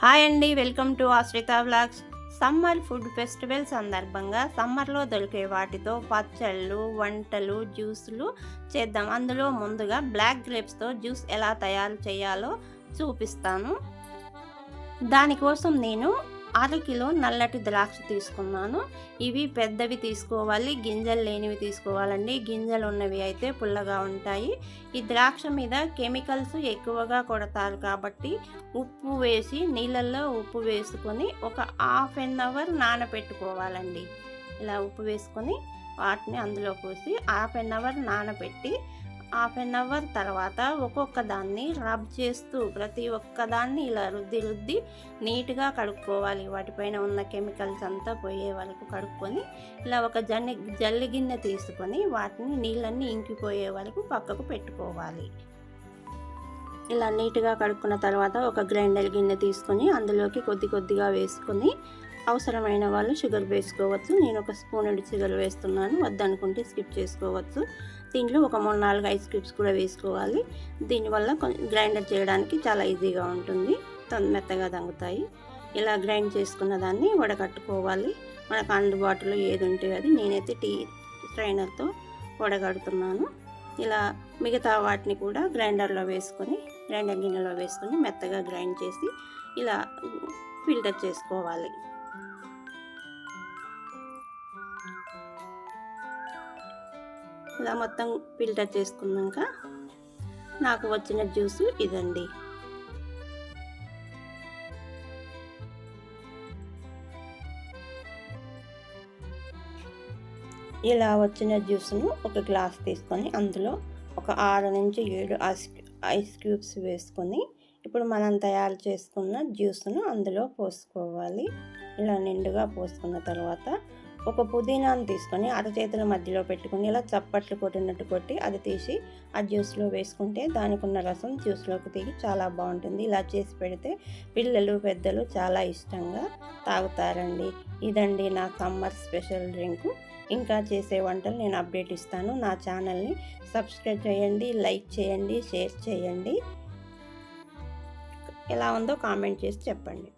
Hi అండి welcome to Ashrita vlogs. Summer food festival సందర్భంగా సమ్మర్లో దొరికే వాటితో పచ్చళ్ళు వంటలు జ్యూసులు చేద్దాం. అందులో ముందుగా బ్లాక్ గ్రేప్స్తో జ్యూస్ ఎలా తయారు చేయాలో చూపిస్తాను. దానికోసం నేను కిలో నల్లటి ద్రాక్ష తీసుకున్నాను. ఇవి పెద్దవి తీసుకోవాలి గింజలు లేనివి తీసుకోవాలండి. గింజలు ఉన్నవి అయితే పుల్లగా ఉంటాయి. ఈ ద్రాక్ష మీద కెమికల్స్ ఎక్కువగా కొడతారు కాబట్టి ఉప్పు వేసి నీళ్ళల్లో ఉప్పు వేసుకొని ఒక హాఫ్ అన్ అవర్ నానబెట్టుకోవాలండి ఇలా ఉప్పు వేసుకొని వాటిని అందులో పోసి హాఫ్ అన్ అవర్ నానబెట్టి హాఫ్ అన్ అవర్ తర్వాత ఒక్కొక్క దాన్ని రబ్ చేస్తూ ప్రతి ఒక్క దాన్ని ఇలా రుద్ది రుద్ది నీట్గా కడుక్కోవాలి. వాటిపైన ఉన్న కెమికల్స్ అంతా పోయే వరకు కడుక్కొని ఇలా ఒక జల్లి జల్లి గిన్నె తీసుకొని వాటిని నీళ్ళన్నీ ఇంకిపోయే వరకు పక్కకు పెట్టుకోవాలి. ఇలా నీట్గా కడుక్కున్న తర్వాత ఒక గ్రైండర్ గిన్నె తీసుకొని అందులోకి కొద్ది కొద్దిగా వేసుకొని అవసరమైన వాళ్ళు షుగర్ వేసుకోవచ్చు. నేను ఒక స్పూన్ షుగర్ వేస్తున్నాను వద్దనుకుంటే స్కిప్ చేసుకోవచ్చు. దీంట్లో ఒక మూడు నాలుగు ఐస్ క్యూబ్స్ కూడా వేసుకోవాలి. దీనివల్ల గ్రైండర్ చేయడానికి చాలా ఈజీగా ఉంటుంది. మెత్తగా దంగుతాయి. ఇలా గ్రైండ్ చేసుకున్న దాన్ని వడగట్టుకోవాలి మనకు అందుబాటులో ఏది ఉంటే అది నేనైతే టీ స్ట్రైనర్తో వడగడుతున్నాను. ఇలా మిగతా వాటిని కూడా గ్రైండర్లో వేసుకొని గ్రైండర్ గిన్నెలో వేసుకొని మెత్తగా గ్రైండ్ చేసి ఇలా ఫిల్టర్ చేసుకోవాలి. ఇలా మొత్తం ఫిల్టర్ చేసుకున్నాక నాకు వచ్చిన జ్యూసు ఇదండి. ఇలా వచ్చిన జ్యూస్ను ఒక గ్లాస్ తీసుకొని అందులో ఒక ఆరు నుంచి ఏడు ఐస్ ఐస్ క్యూబ్స్ వేసుకొని ఇప్పుడు మనం తయారు చేసుకున్న జ్యూస్ను అందులో పోసుకోవాలి. ఇలా నిండుగా పోసుకున్న తర్వాత ఒక పుదీనాను తీసుకొని అరచేతుల మధ్యలో పెట్టుకొని ఇలా చప్పట్లు కొట్టినట్టు కొట్టి అది తీసి ఆ జ్యూస్లో వేసుకుంటే దానికి ఉన్న రసం జ్యూస్లోకి దిగి చాలా బాగుంటుంది. ఇలా చేసి పెడితే పిల్లలు పెద్దలు చాలా ఇష్టంగా తాగుతారండి. ఇదండి నా సమ్మర్ స్పెషల్ డ్రింక్. ఇంకా చేసే వంటలు నేను అప్డేట్ ఇస్తాను. నా ఛానల్ని సబ్స్క్రైబ్ చేయండి లైక్ చేయండి షేర్ చేయండి. ఎలా ఉందో కామెంట్ చేసి చెప్పండి.